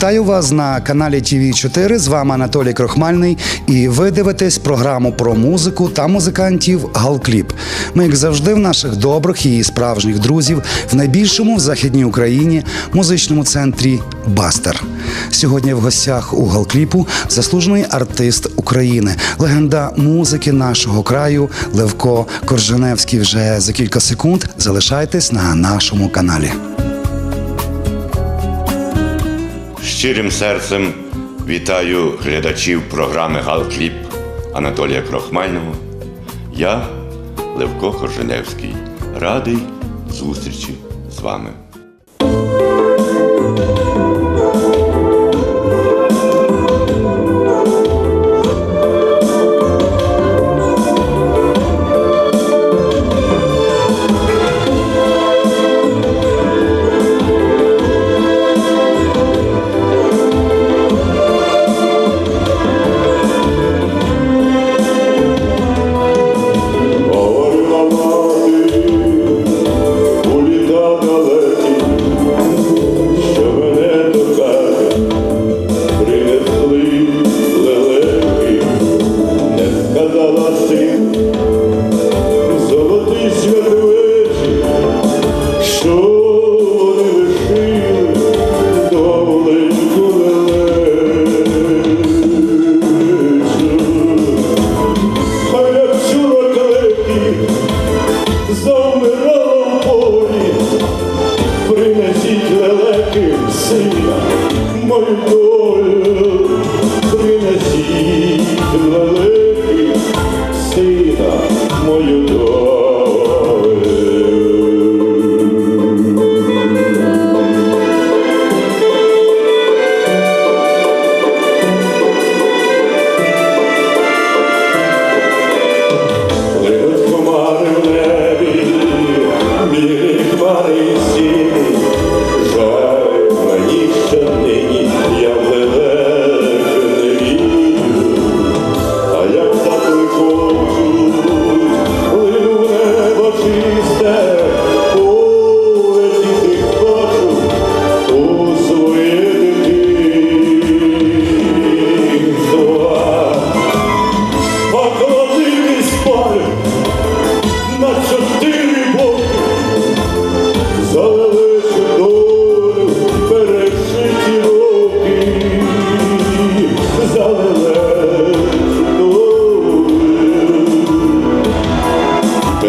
Вітаю вас на каналі ТВ 4 З вами Анатолій Крохмальний. І ви дивитесь програму про музику та музикантів Галкліп. Ми, як завжди, в наших добрих і справжніх друзів в найбільшому в західній Україні музичному центрі Бастер. Сьогодні в гостях у Галкліпу заслужений артист України, легенда музики нашого краю Левко Корженевський. Вже за кілька секунд залишайтесь на нашому каналі. Щирим серцем вітаю глядачів програми Галкліп Анатолія Крохмального. Я Левко Корженевський. Радий зустрічі з вами.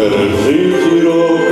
Пережиті роки. А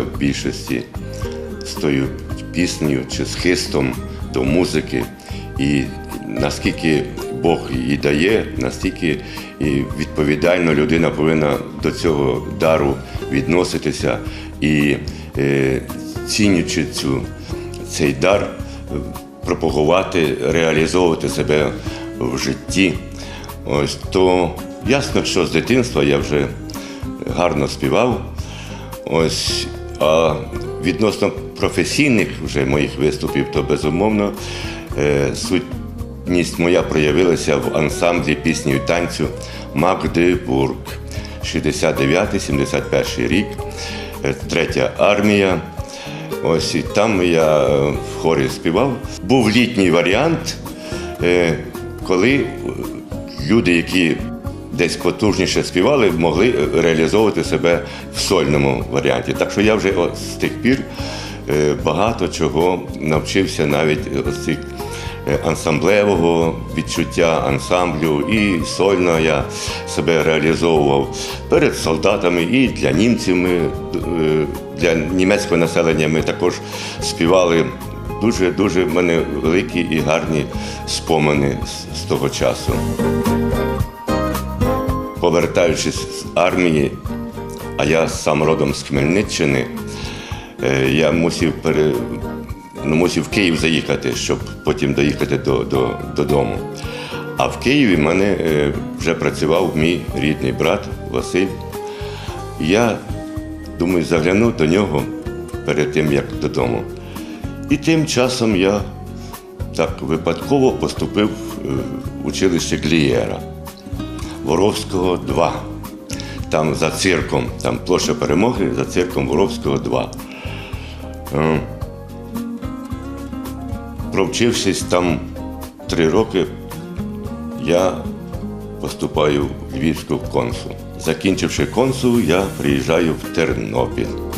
в більшості з тою піснею чи з хистом до музики. І наскільки Бог їй дає, настільки відповідально людина повинна до цього дару відноситися і е, цінючи цю, цей дар, пропагувати, реалізовувати себе в житті. Ось то ясно, що з дитинства я вже гарно співав. Ось, а відносно професійних вже моїх виступів, то безумовно е, сутність моя проявилася в ансамблі пісні і танцю Магдебург. 69-71 рік, е, третя армія. Ось і там я в хорі співав. Був літній варіант, е, коли люди, які десь потужніше співали, могли реалізовувати себе в сольному варіанті. Так що я вже от з тих пір е, багато чого навчився навіть цих е, ансамблевого відчуття ансамблю і сольно я себе реалізовував перед солдатами і для німців. Ми е, для німецького населення ми також співали. Дуже дуже в мене великі і гарні спомини з, з того часу. Повертаючись з армії, а я сам родом з Хмельниччини, е, я мусив пере... ну, мусив в Київ заїхати, щоб потім доїхати до, до, додому. А в Києві в мене е, вже працював мій рідний брат Василь. Я думаю, загляну до нього перед тим, як додому. І тим часом я так випадково поступив е, в училище Глієра. Воровського 2. Там за цирком, там площа перемоги за цирком Воровського 2. Е, Провчившись там три роки, я поступаю в Львівську консу. Закінчивши консу, я приїжджаю в Тернопіль.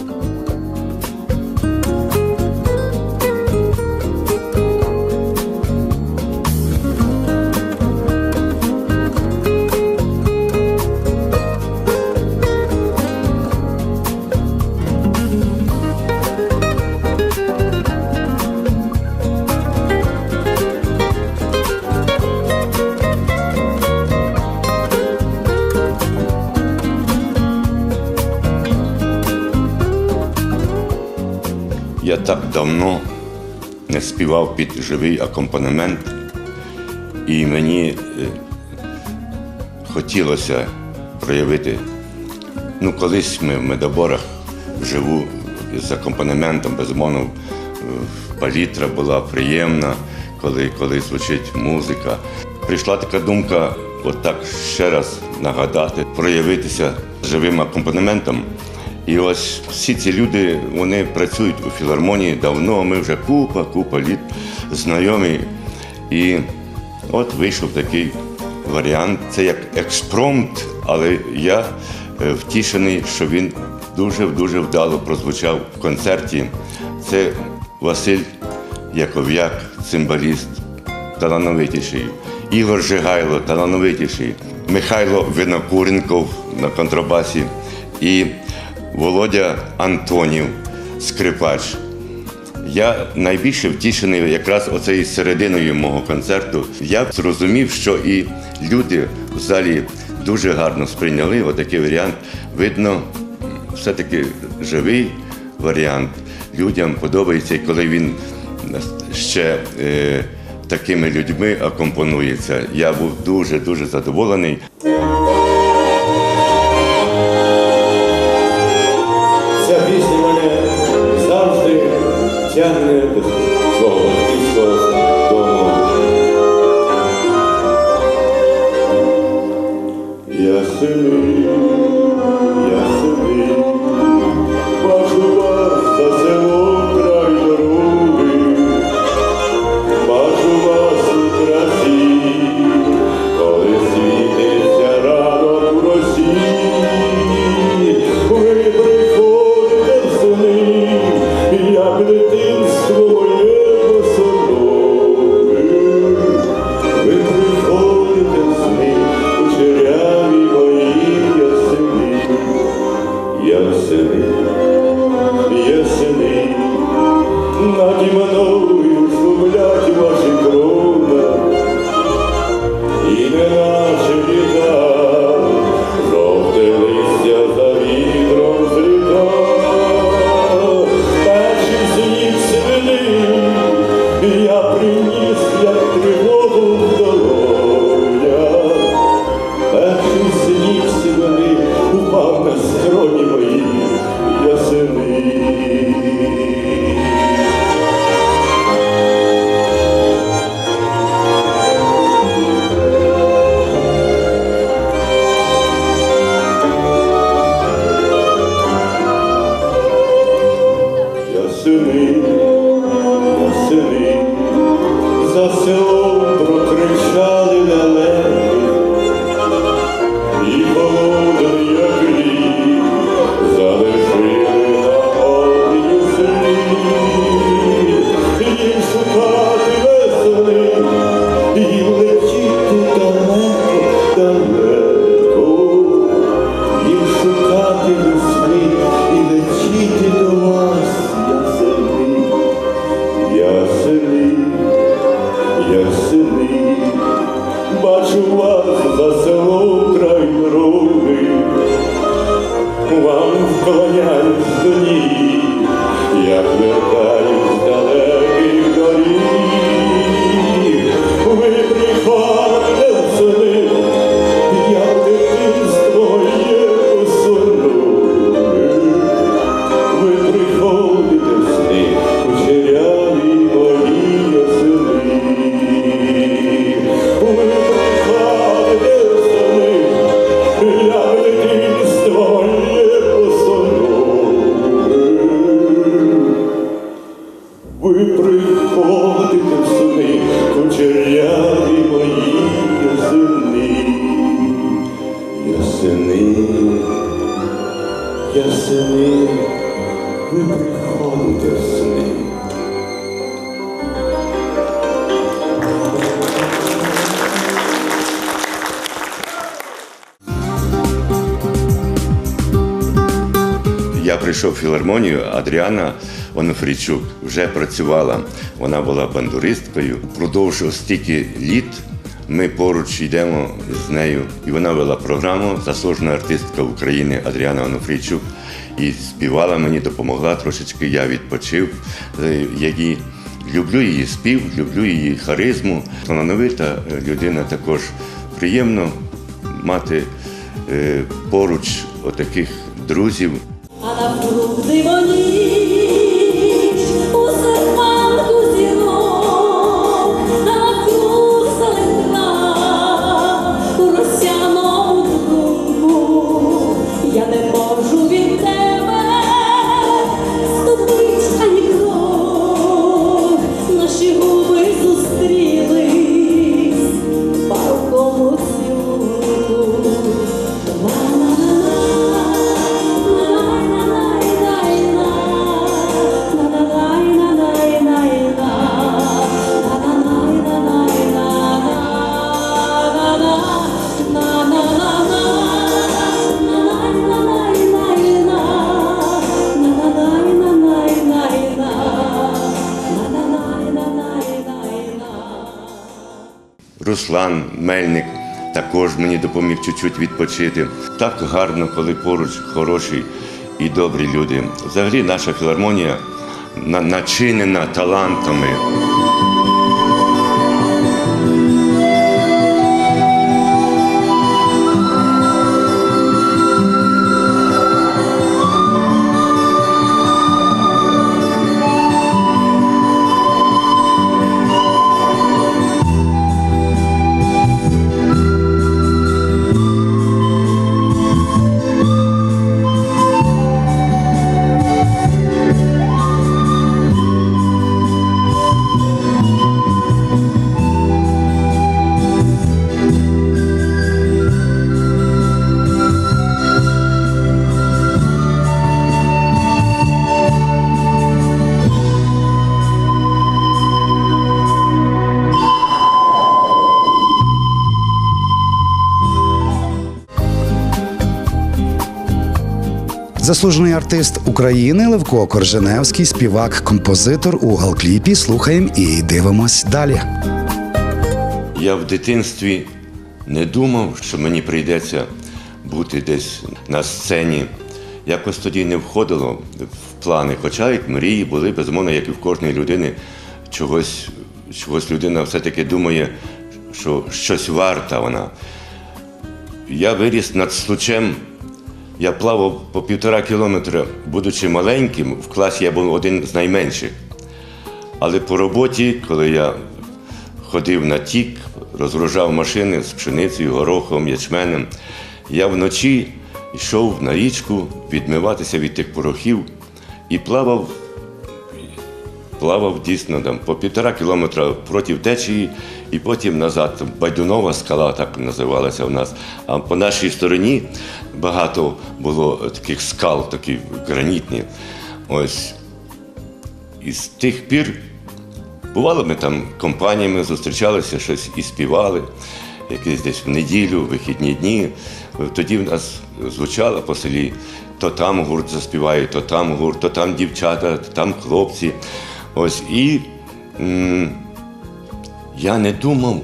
Живий акомпанемент, і мені е, хотілося проявити. Ну, колись ми в медоборах вживу з акомпанементом, безумовно, палітра була приємна, коли, коли звучить музика. Прийшла така думка, отак ще раз нагадати, проявитися живим акомпанементом. І ось всі ці люди вони працюють у філармонії давно. Ми вже купа, купа літ знайомі. І от вийшов такий варіант. Це як експромт, але я е, втішений, що він дуже дуже вдало прозвучав в концерті. Це Василь Яков'як, цимбаліст, талановитіший. Ігор Жигайло, талановитіший, Михайло Винокуренков на контрабасі і Володя Антонів, скрипач. Я найбільше втішений якраз оцею серединою мого концерту. Я зрозумів, що і люди в залі дуже гарно сприйняли отакий варіант. Видно, все-таки живий варіант. Людям подобається, коли він ще е, такими людьми акомпонується. Я був дуже дуже задоволений. Прийшов в філармонію, Адріана Онофрійчук вже працювала. Вона була бандуристкою. Впродовж стільки літ ми поруч йдемо з нею. І вона вела програму Заслужена артистка України Адріана Онофрійчук. І співала мені, допомогла трошечки. Я відпочив. Е, Її люблю її спів, люблю її харизму. Талановита людина також приємно мати е, поруч отаких друзів. А навкруг дивоніч Руслан Мельник також мені допоміг чуть-чуть відпочити. Так гарно, коли поруч хороші і добрі люди. Взагалі наша філармонія на- начинена талантами. Заслужений артист України Левко Корженевський, співак, композитор у галкліпі. Слухаємо і дивимось далі. Я в дитинстві не думав, що мені прийдеться бути десь на сцені. Якось тоді не входило в плани. Хоча як мрії були, безумовно, як і в кожної людини, чогось, чогось людина все-таки думає, що щось варта вона. Я виріс над случем. Я плавав по півтора кілометра, будучи маленьким, в класі я був один з найменших. Але по роботі, коли я ходив на тік, розгружав машини з пшеницею, горохом, ячменем, я вночі йшов на річку відмиватися від тих порохів і плавав, плавав дійсно там, по півтора кілометра проти течії і потім назад. Байдунова скала так називалася в нас. А по нашій стороні багато було таких скал, такі гранітні. Ось. І з тих пір Бувало, ми там компаніями зустрічалися, щось і співали, якесь десь в неділю, вихідні дні. Тоді в нас звучало по селі то там гурт заспіває, то там гурт, то там дівчата, то там хлопці. Ось і я не думав,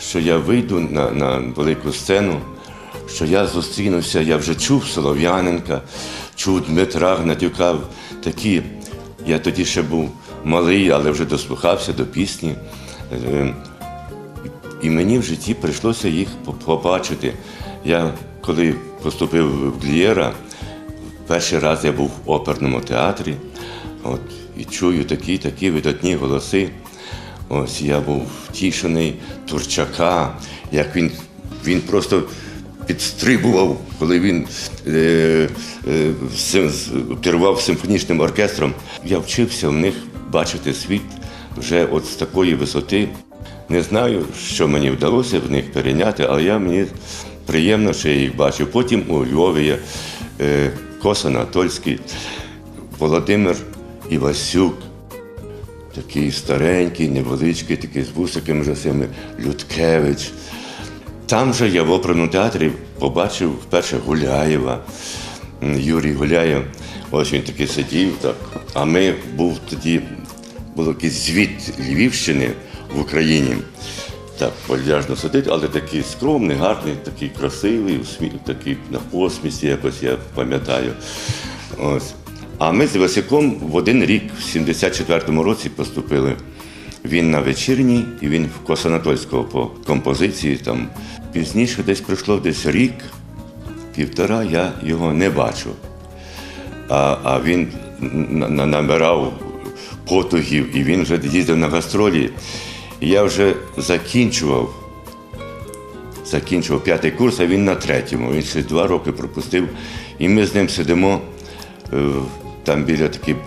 що я вийду на, на велику сцену, що я зустрінуся, я вже чув Солов'яненка, чув Дмитра Гнатюка, такі. Я тоді ще був малий, але вже дослухався до пісні. Е, І мені в житті прийшлося їх побачити. Я коли поступив в Глієра, перший раз я був в оперному театрі от, і чую такі такі видатні голоси. Ось я був втішений Турчака, як він, він просто підстрибував, коли він е, е, керував симфонічним оркестром. Я вчився в них бачити світ вже от з такої висоти. Не знаю, що мені вдалося в них перейняти, але я мені приємно, що я їх бачив. Потім у Львові є е, Кос Анатольський, Володимир Івасюк, такий старенький, невеличкий, такий з вусиками вже цими, Людкевич. Там же я в оперному театрі побачив вперше Гуляєва, Юрій Гуляєв. Ось він такий сидів. Так. А ми був тоді, був якийсь звіт Львівщини в Україні. Так, вальяжно сидить, але такий скромний, гарний, такий красивий, такий на посмісі, якось я пам'ятаю. Ось. А ми з Васяком в один рік, в 74-му році, поступили. Він на вечірній і він в Косанатольського по композиції. Там пізніше десь пройшло десь рік, півтора, я його не бачу. А, а він на- на- набирав потугів і він вже їздив на гастролі. Я вже закінчував, закінчував п'ятий курс, а він на третьому. Він ще два роки пропустив. І ми з ним сидимо е, там біля такий е,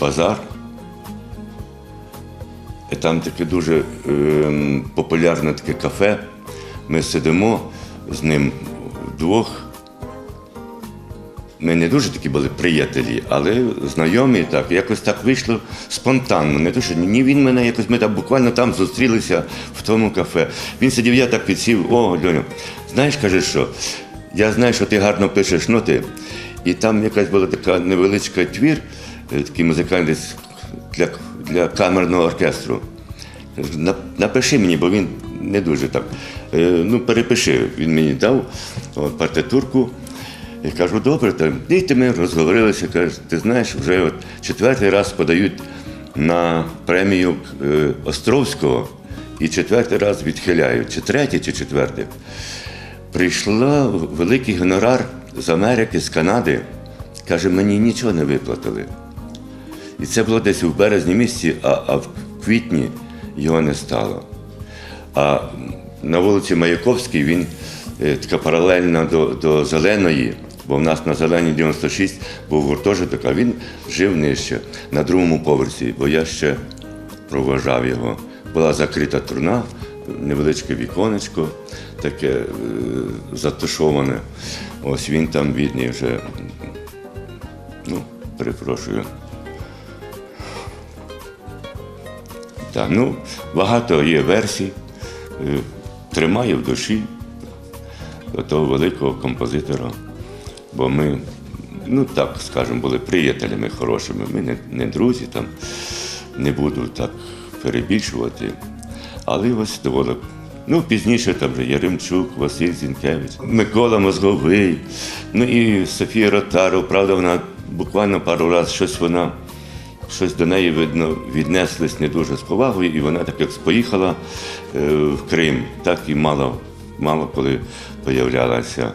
базар. І там таке дуже е, популярне таке кафе. Ми сидимо з ним вдвох. Ми не дуже такі були приятелі, але знайомі так. Якось так вийшло спонтанно. Не то, що ні він мене якось ми так буквально там зустрілися в тому кафе. Він сидів, я так підсів, о, Льоню, знаєш, каже, що я знаю, що ти гарно пишеш ноти. І там якась була така невеличка твір, е, такий музикальний для, для камерного оркестру. Напиши мені, бо він не дуже так. Е, Ну, перепиши. Він мені дав партитурку. Я кажу, добре, там, ти ми розговорилися. Каже, ти знаєш, вже от четвертий раз подають на премію е, Островського і четвертий раз відхиляють, чи третій, чи четвертий. Прийшла великий гонорар з Америки, з Канади. Каже, мені нічого не виплатили. І це було десь у березні місяці, а, а в квітні його не стало. А на вулиці Маяковській він е, така паралельна до, до Зеленої, бо в нас на Зеленій 96 був гуртожиток, а він жив нижче, на другому поверсі, бо я ще проважав його. Була закрита труна, невеличке віконечко, таке е, затушоване. Ось він там бідний вже, ну, перепрошую. Так, ну, багато є версій. Е, Тримає в душі того великого композитора. Бо ми, ну так скажемо, були приятелями хорошими. Ми не, не друзі, там, не буду так перебільшувати. Але ось доволі. Ну, пізніше там вже Яремчук, Василь Зінкевич, Микола Мозговий, ну і Софія Ротаров. Правда, вона буквально пару разів щось вона щось до неї, видно, віднеслись не дуже з повагою, і вона так як поїхала е, в Крим, так і мало, мало коли появлялася.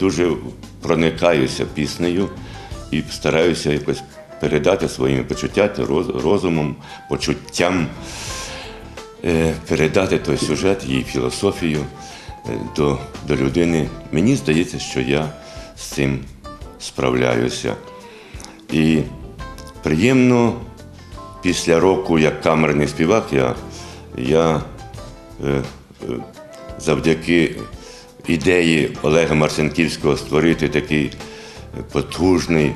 Дуже проникаюся піснею і стараюся якось передати своїми почуттями, розумом, почуттям, е, передати той сюжет, її філософію е, до, до людини. Мені здається, що я з цим справляюся. І приємно після року, як камерний співак, я, я е, завдяки ідеї Олега Марцинківського створити такий потужний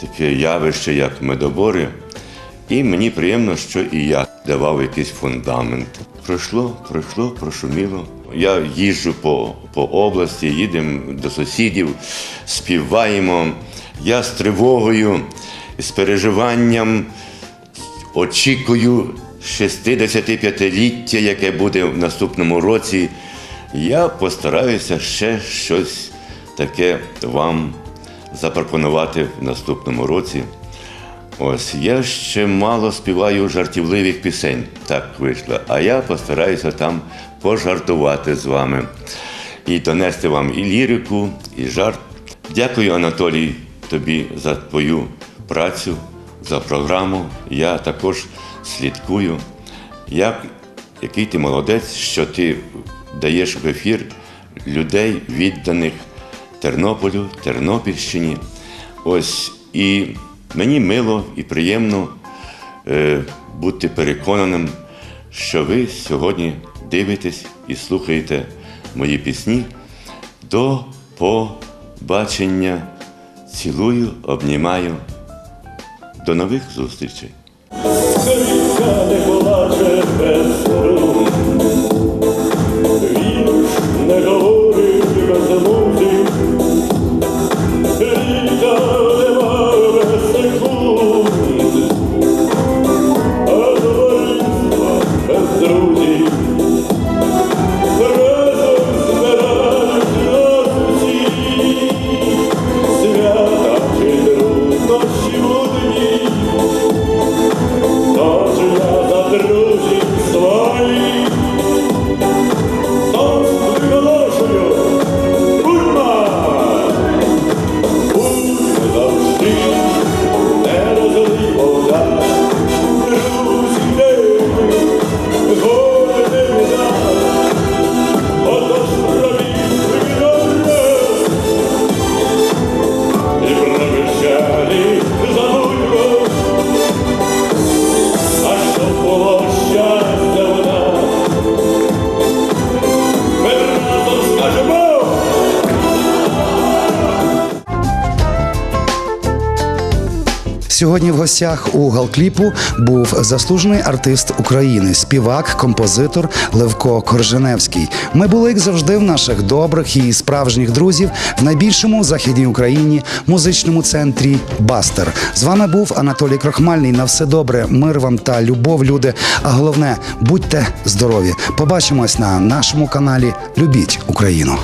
таке явище, як медобори. І мені приємно, що і я давав якийсь фундамент. Пройшло, пройшло, прошуміло. Я їжджу по, по області, їдемо до сусідів, співаємо. Я з тривогою, з переживанням очікую 65-ліття, яке буде в наступному році. Я постараюся ще щось таке вам запропонувати в наступному році. Ось я ще мало співаю жартівливих пісень, так вийшло. А я постараюся там пожартувати з вами і донести вам і лірику, і жарт. Дякую, Анатолій, тобі за твою працю, за програму. Я також слідкую, як, який ти молодець, що ти даєш в ефір людей, відданих Тернополю, Тернопільщині. Ось і мені мило і приємно е, бути переконаним, що ви сьогодні дивитесь і слухаєте мої пісні. До побачення. Цілую, обнімаю. До нових зустрічей. Сьогодні в гостях у Галкліпу був заслужений артист України, співак, композитор Левко Корженевський. Ми були, як завжди, в наших добрих і справжніх друзів в найбільшому західній Україні музичному центрі Бастер. З вами був Анатолій Крохмальний. На все добре, мир вам та любов, люди. А головне, будьте здорові. Побачимось на нашому каналі. Любіть Україну.